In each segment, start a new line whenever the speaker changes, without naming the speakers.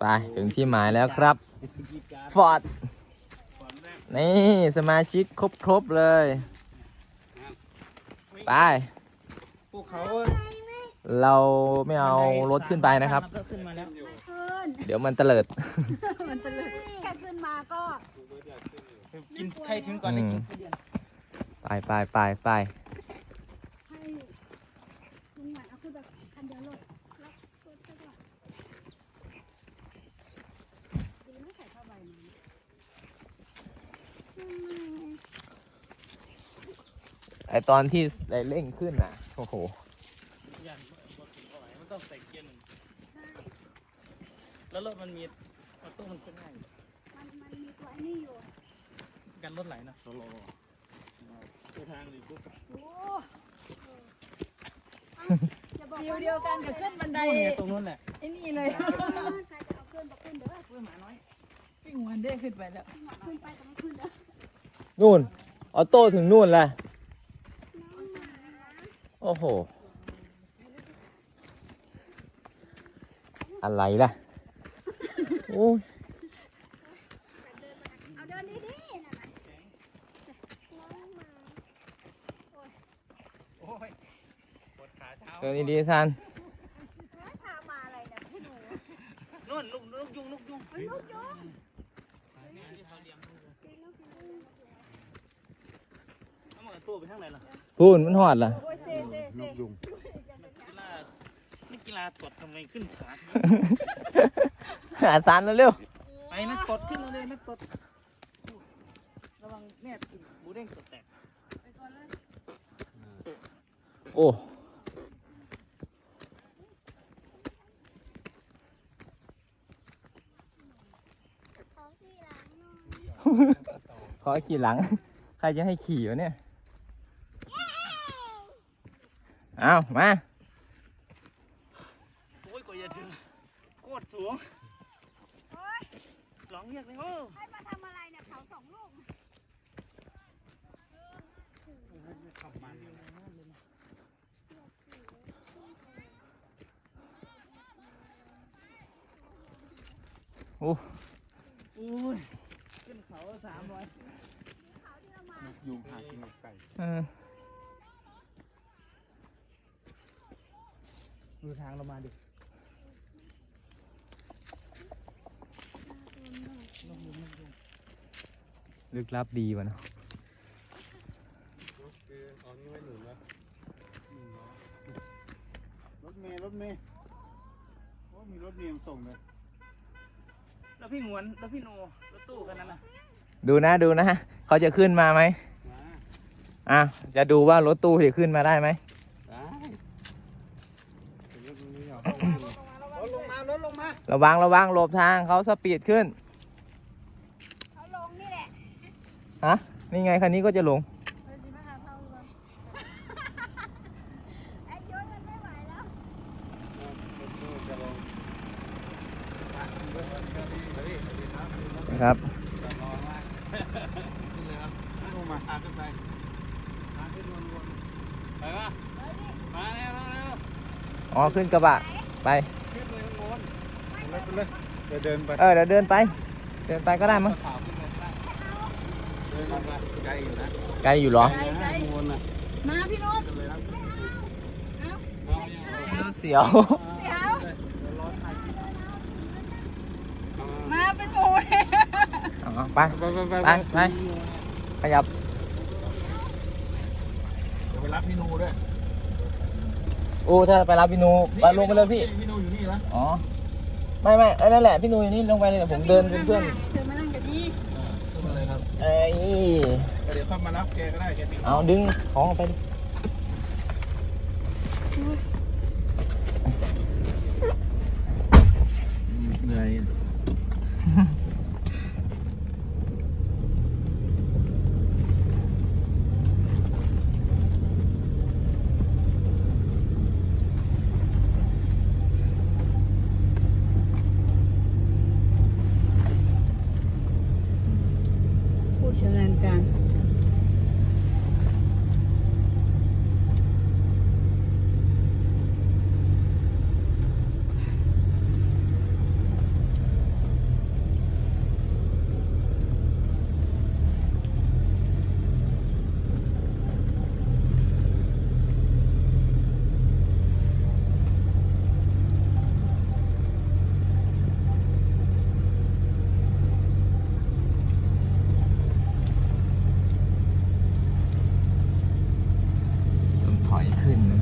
ไปถึงที่หมายแล้วครับฟอร์ดนี่สมาชิกครบครบๆเลย ไป
ภูเขา
เราไม่เอารถขึ้นไปนะครับ
ก็ขึ้นมาแล้ว
ขึ้น
เดี๋ยวมันเตลิด
มันจะเลยแค่ขึ้นมาก็
กินใครถึงก่อนได้กินทุเรียน
ไปไปไปไป
ให้ลุงหน่อยเอาขึ้นแบบคันเดียวเลยแล้วขึ้นไปก่อนดีไม่ใส่ผ้าใบมา
ไอตอนที่ไดเร่งขึ้นน่ะ โอ้โห
ยันรถถึงเอาไว้มันต้องใส่เกียร์หนึ่งแล้วรถมันมีออโต้มันขึ้นง่ายอยู่
มันมันมีตัวไอ้นี่อยู่
กันรถไหลนะโซโลตัวทางดีปุ๊บ
โอ้จะบอก
ฟิวเดียวกันกับขึ้นบันได
นู่นไงตรงนู้นแหละ
ไอ้นี่เลย
ใครจะเอาขึ้นบอกขึ้นเด้อ
เพื่อหมาน้อย
วิ่งวันเด้ขึ้นไปแล้ว
ขึ้นไปแต่ไม่ขึ้นเด้อ
นู่นออโต้ถึงนู่นเลย โอ้โห อะไรล่ะ โอ้ย
เอาเดินดีๆนั่นน่ะ
โอ้ยปวดขาเท้า
เดินดีๆซัน
เฮ้ยพามาอะไรเนี่ยให้หนู
นู่นลูกลูกยุงลูกยุง
เฮ้ยลูกโยม
นี่ที่เขาเลี้ยง ลูกยุงเอามาตัวไปทางไหนล่ะ
พูนมันหอดล่ะ
โอ้ยเซ่เซ่เซ่
กีฬานี่กีฬาตดทำไมขึ้นช้า
หาซันเร็ว
ไปนักตดขึ้นมาเลยนักตดระวังแน่บูเด้งตดแตก
ๆโอ้ขอขี่หลัง ใครจะให้ขี่วะเนี่ย เอามา
โอ้ยกว่าจะถึงโคตรสูงร้องเรียกเลยโอ้
ให้มาทำอะไรเนี่ยเขาสองลูก
โอ้
อุ้ยขึ้นเขาสามร้อย
ยุงหากินไก่
เออ
ดูทางเรามาดิ
ลึกลับดีวะเนาะ
คือเอานี่ไว้หนุนไว้รถเมย์รถเมย์โอ้มีรถเมย์มาส่งเลย
แล้วพี่หงวนแล้วพี่โนรถตู้กันนั้นน่ะ
ดูนะดูนะ เขาจะขึ้นมาไหม
มา
อะจะดูว่ารถตู้จะขึ้นมาได้ไหม
ได้รถนี้เหรอรถลง มารถลงมา
ระวังระวังหลบทางเขาสปีดขึ้น
เขาลงนี่แหละ
ฮะ นี่ไงคันนี้ก็จะลง
เฮ้ยดีมากค่ะเข้าเลยไอ้ย้อยมันไม่ไหวแล้ว
จะลง
นะครับ
ลงมาอาขึ้นไป
ไปปะมาแล้วมาแล้ว
อ๋อ ขึ้นกระบะ ไป
ขึ้นเลยข้างบน
ไปเลยเดี๋ยวเดินไป
เออเดี๋ยวเดินไป เดินไปก็ได้มั้ง
เดิ
นมาไกลอยู่นะ
ไกลอยู่เหรอ
ไกลนะวนน่ะ
มาพี่นุช
เสี
ยว
เดี๋ยว
ร้อนถ่ายคลิป
มาเป็นหมูเลย
ไป
ไปไปไป
ไปไปขยับ
ไปรับพี่นูด้วย
โอ้ถ้าไปรับพี่นูไปลงไปเลยพี่
พี่นูอยู่นี่นะ
อ๋อ ไม่ไม่ไอ้นั่นแหละพี่นูอยู่นี่ลงไปเลยเดี๋ยวผมเดินเป็นเพื่อน
เธอมานั่งกับนี่
ขึ้นมาเลยครับ
เอ้ย
เดี๋ยวเข้ามารับแกก็ได้แกมี
เอาดึงของออกไปดิ
Số 干客，你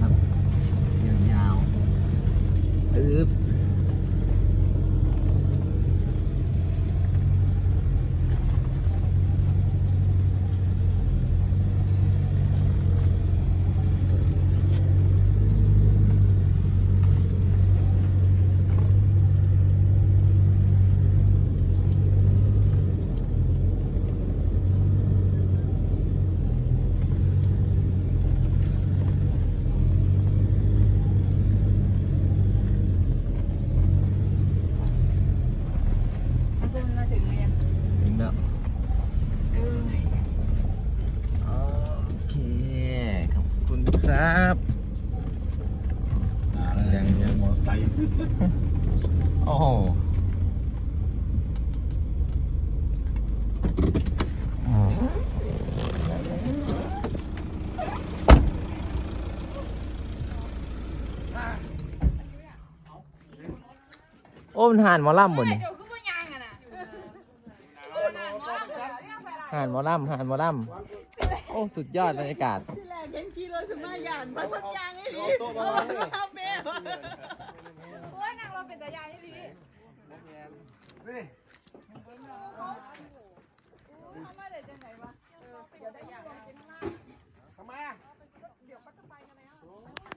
ค
รับยังยังมอไซค์
โอ้โโอ้มัหานมอลัำบนนี่หานมอลัมหานมอลัมโอ้ สุดยอดบรรยากาศ
เห็นขี่รถถึงมาย่านไปพักยางไอ้ดิ
โต๊ะมาแล้วนี่
เอาแม่
โอ้ยนางเราเป็นตายายนี่ดี
นี่
เขามาเดี๋ยวจะไหนวะเออเดี๋